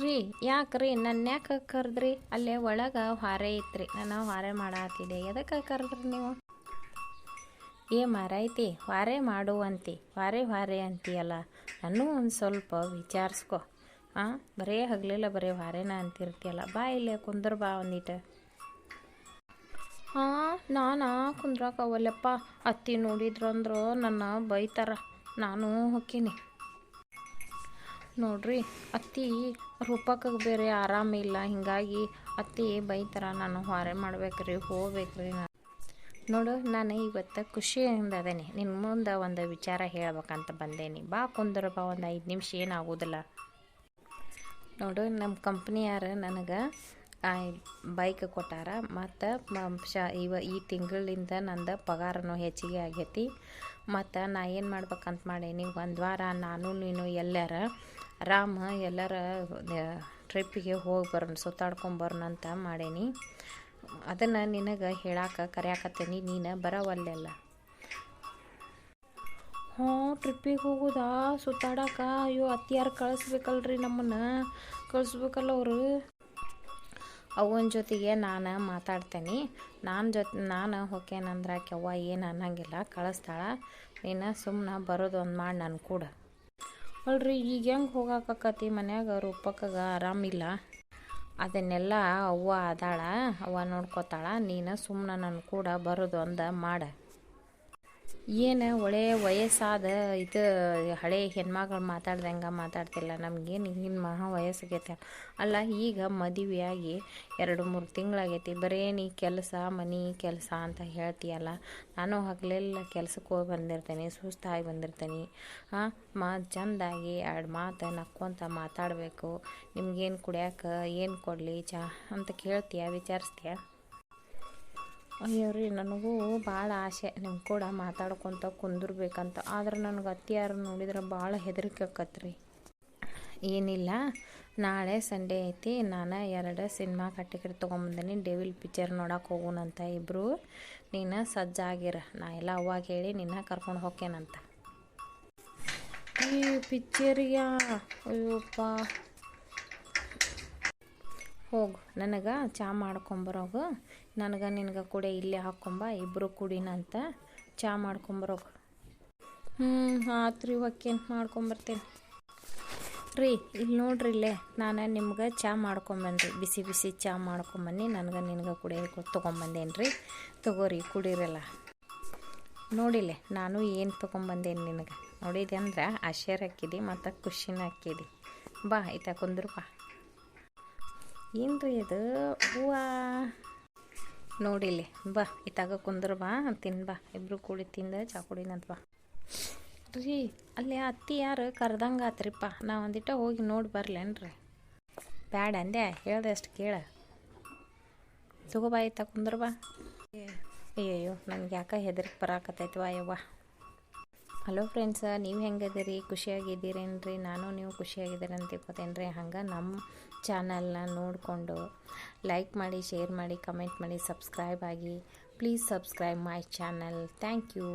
ರೀ, ಯಾಕ್ರಿ? ನನ್ನ ಯಾಕೆ ಕರೆದ್ರಿ? ಅಲ್ಲೇ ಒಳಗೆ ಹಾರೆ ಐತ್ರಿ ನಾನು ಹಾರೆ ಮಾಡಾತಿದ್ದೆ. ಎದಕ್ಕೆ ಕರೆದ್ರಿ ನೀವು? ಏ ಮಾರೈತಿ ವಾರೆ ಮಾಡುವಂತಿ. ವಾರೆ ವಾರೆ ಅಂತೀಯಲ್ಲ. ನಾನು ಒಂದು ಸ್ವಲ್ಪ ವಿಚಾರಿಸ್ಕೊ. ಹಾಂ ಬರೇ ಹಗಲಿಲ್ಲ, ಬರೀ ವಾರೇನ ಅಂತಿರ್ತೀಯಲ್ಲ. ಬಾ ಇಲ್ಲೇ ಕುಂದ್ರ ಬಾ ಒಂದಿಟ್ಟು ಹಾಂ ನಾನು ಕುಂದ್ರಾಕವಲ್ಲಪ್ಪ ಅತ್ತಿ ನೋಡಿದ್ರಂದ್ರೆ ನನ್ನ ಬೈತಾರ. ನಾನು ಹೊಕ್ಕೀನಿ. ನೋಡ್ರಿ, ಅತ್ತಿ ರೂಪಕ್ಕೆ ಬೇರೆ ಆರಾಮಿಲ್ಲ ಹಿಂಗಾಗಿ ಅತ್ತಿ ಬೈತಾರ, ನಾನು ಹೊರೆ ಮಾಡ್ಬೇಕ್ರಿ, ಹೋಗ್ಬೇಕ್ರಿ ನಾನು ನೋಡು, ನಾನು ಇವತ್ತು ಖುಷಿಯಿಂದ ಅದೇನಿ. ನಿನ್ನ ಮುಂದೆ ಒಂದು ವಿಚಾರ ಹೇಳ್ಬೇಕಂತ ಬಂದೇನಿ. ಬಾ ಕುಂದ್ರ ಬಾ, ಒಂದು ಐದು ನಿಮಿಷ ಏನಾಗೋದಿಲ್ಲ. ನೋಡು ನಮ್ಮ ಕಂಪ್ನಿಯಾರ ನನಗೆ ಬೈಕ್ ಕೊಟ್ಟಾರ. ಮತ್ತು ಇವ, ಈ ತಿಂಗಳಿಂದ ನಂದು ಪಗಾರನೂ ಹೆಚ್ಚಿಗೆ ಆಗೈತಿ. ಮತ್ತು ನಾ ಏನು ಮಾಡ್ಬೇಕಂತ ಮಾಡೇನಿ, ಒಂದು ವಾರ ನಾನು, ನೀನು ಎಲ್ಲಾರ ರಾಮ ಎಲ್ಲರ ಟ್ರಿಪ್ಪಿಗೆ ಹೋಗಿ ಬರೋಣ ಸುತ್ತಾಡ್ಕೊಂಬರೋಣ ಅಂತ ಮಾಡೇನಿ. ಅದನ್ನು ನಿನಗೆ ಹೇಳಾಕ, ಕರೆಯಾಕತ್ತೀನಿ, ನೀನು ಬರವಲ್ಲೆಲ್ಲ. ಹ್ಞೂ ಟ್ರಿಪ್ಪಿಗೆ ಹೋಗೋದಾ, ಸುತ್ತಾಡಕ, ಅಯ್ಯೋ, ಅತ್ತಿಯಾರು ಕಳಿಸ್ಬೇಕಲ್ರಿ ನಮ್ಮನ್ನು. ಕಳಿಸ್ಬೇಕಲ್ಲ ಅವರು. ಅವನ ಜೊತೆಗೆ ನಾನು ಮಾತಾಡ್ತೇನೆ. ನಾನು ಜೊತೆ, ನಾನು ಹೊಕ್ಕೇನಂದ್ರೆ ಕೆವ್ವ ಏನು ಅನ್ನಂಗಿಲ್ಲ, ಕಳಿಸ್ತಾಳ. ನೀನು ಸುಮ್ಮನೆ ಬರೋದು ಒಂದು ಮಾಡಿ ನಾನು ಕೂಡ. ಅಲ್ರಿ, ಈಗ ಹೆಂಗೆ ಹೋಗಾಕತಿ ಮನ್ಯಾಗ? ರೂಪಕ್ಕಾಗ ಆರಾಮಿಲ್ಲ. ಅದನ್ನೆಲ್ಲ ಅವ್ವ ಅದಾಳ, ಅವ್ವ ನೋಡ್ಕೊತಾಳ, ನೀನು ಸುಮ್ಮನೆ ನನ್ನ ಕೂಡ ಬರೋದು ಅಂದ ಮಾಡ. ಏನು ಒಳ್ಳೆಯ ವಯಸ್ಸಾದ ಇದು ಹಳೆ ಹೆಣ್ಮಗಳು ಮಾತಾಡ್ದಂಗೆ ಮಾತಾಡ್ತಿಲ್ಲ. ನಮಗೇನು ಈಗಿನ ಮಹಾ ವಯಸ್ಸಾಗೈತೆ. ಅಲ್ಲ ಈಗ ಮದುವೆಯಾಗಿ ಎರಡು ಮೂರು ತಿಂಗಳಾಗೈತಿ. ಬರೀ ನೀ ಕೆಲಸ, ಮನೆ ಕೆಲಸ ಅಂತ ಹೇಳ್ತೀಯಲ್ಲ. ನಾನು ಹಗಲೆಲ್ಲ ಕೆಲಸಕ್ಕೆ ಹೋಗಿ ಬಂದಿರ್ತೇನೆ ಸುಸ್ತಾಗಿ ಬಂದಿರ್ತೇನೆ. ಹಾಂ, ಮಾ ಚಂದಾಗಿ ಎರಡು ಮಾತು ನಕ್ಕೊಂತ ಮಾತಾಡಬೇಕು. ನಿಮ್ಗೇನು ಕುಡಿಯೋಕೆ, ಏನು ಕೊಡಲಿ, ಚಾ ಅಂತ ಕೇಳ್ತೀಯ, ವಿಚಾರಿಸ್ತೀಯ? ಅಯ್ಯೋ ರೀ ನನಗೂ ಭಾಳ ಆಸೆ. ನಿಮ್ಮ ಕೂಡ ಮಾತಾಡ್ಕೊತ ಕುಂದಿರ್ಬೇಕಂತ. ಆದ್ರೆ ನನಗೆ ಅತ್ತಿಯಾರು ನೋಡಿದ್ರೆ ಭಾಳ ಹೆದರಿಕೆ ಆಕತ್ರಿ. ಏನಿಲ್ಲ, ನಾಳೆ ಸಂಡೇ ಐತಿ. ನಾನು ಎರಡು ಸಿನಿಮಾ ಟಿಕೆಟ್ ತೊಗೊಂಬಂದಿನಿ. ಡೆವಿಲ್ ಪಿಕ್ಚರ್ ನೋಡಕ್ಕೆ ಹೋಗೋಣಂತ ಇಬ್ಬರು ನೀನು ಸಜ್ಜಾಗಿರ. ನಾ ಎಲ್ಲ ಅವಾಗ ಹೇಳಿ ನಿನ್ನ ಕರ್ಕೊಂಡು ಹೋಗ್ತೇನಂತ ಈ ಪಿಕ್ಚರ್ಗೆ ಅಯ್ಯಪ್ಪ. ಹೋಗು, ನನಗೆ ಚಾ ಮಾಡ್ಕೊಂಬರೋಗು. ನನಗೆ ನಿನಗೆ ಕೂಡ ಇಲ್ಲೇ ಹಾಕ್ಕೊಂಬ ಇಬ್ಬರು ಕುಡಿನಂತ ಚಾ ಮಾಡ್ಕೊಂಬರೋಗು. ಹ್ಞೂ ಆತ್ರಿ ಹೊಕ್ಕೇನು ಮಾಡ್ಕೊಂಬರ್ತೇನೆ. ರೀ ಇಲ್ಲಿ ನೋಡ್ರಿ ಇಲ್ಲೇ, ನಾನು ನಿಮ್ಗೆ ಚಾ ಮಾಡ್ಕೊಂಬಂದ್ರಿ ಬಿಸಿ ಬಿಸಿ ಚಹಾ ಮಾಡ್ಕೊಂಬನ್ನಿ, ನನಗೆ ನಿನಗೆ ಕುಡಿಯೋಕೆ ತೊಗೊಂಬಂದೇನು ರೀ? ತಗೋರಿ, ಕುಡಿರಲ್ಲ. ನೋಡಿಲ್ಲೇ ನಾನು ಏನು ತೊಗೊಂಬಂದೇನು ನಿನಗೆ? ನೋಡಿದೆ ಅಂದ್ರೆ ಆಶ್ಚರ್ಯ ಹಾಕಿದಿ ಮತ್ತು ಖುಷಿನ ಹಾಕಿದಿ ಬಾ ಆಯ್ತಾ ಕುಂದ್ರು ಬಾ ಏನು ರೀ ಇದು? ಹೂವ. ನೋಡಿಲಿ ಬಾ, ಇತ್ತಾಗ ಕುಂದ್ರ ಬಾ, ತಿನ್ ಬಾ. ಇಬ್ರು ಕೂಡಿ ತಿಂದ ಚಾ ಕುಡಿನಂತ ಬಾ. ರೀ, ಅಲ್ಲಿ ಅತ್ತಿ ಯಾರು ಕರ್ದಂಗೆ ಆತ್ರಿಪ್ಪ. ನಾ ಒಂದಿಟ್ಟ ಹೋಗಿ ನೋಡಿ ಬರ್ಲೇನ್ರಿ. ಬ್ಯಾಡ ಅಂದೆ, ಹೇಳ್ದೆ ಅಷ್ಟು ಕೇಳ. ತಗೋಬಾ ಇತ್ತ ಕುಂದ್ರ ಬಾ. ಅಯ್ಯಯ್ಯೋ, ನನಗೆ ಯಾಕೆ ಹೆದರಿಕೆ ವಾ ಯವ್ವ. ಹಲೋ ಫ್ರೆಂಡ್ಸ, ನೀವು ಹೆಂಗದಿರಿ ಖುಷಿಯಾಗಿದ್ದೀರೇನ್ರಿ? ನಾನು ನೀವು ಖುಷಿಯಾಗಿದ್ದೀರ ಅಂತ ಹಂಗೆ ನಮ್ಮ ಚಾನಲ್ನ ನೋಡಿಕೊಂಡು ಲೈಕ್ ಮಾಡಿ ಶೇರ್ ಮಾಡಿ ಕಮೆಂಟ್ ಮಾಡಿ ಸಬ್ಸ್ಕ್ರೈಬ್ ಆಗಿ please subscribe my channel thank you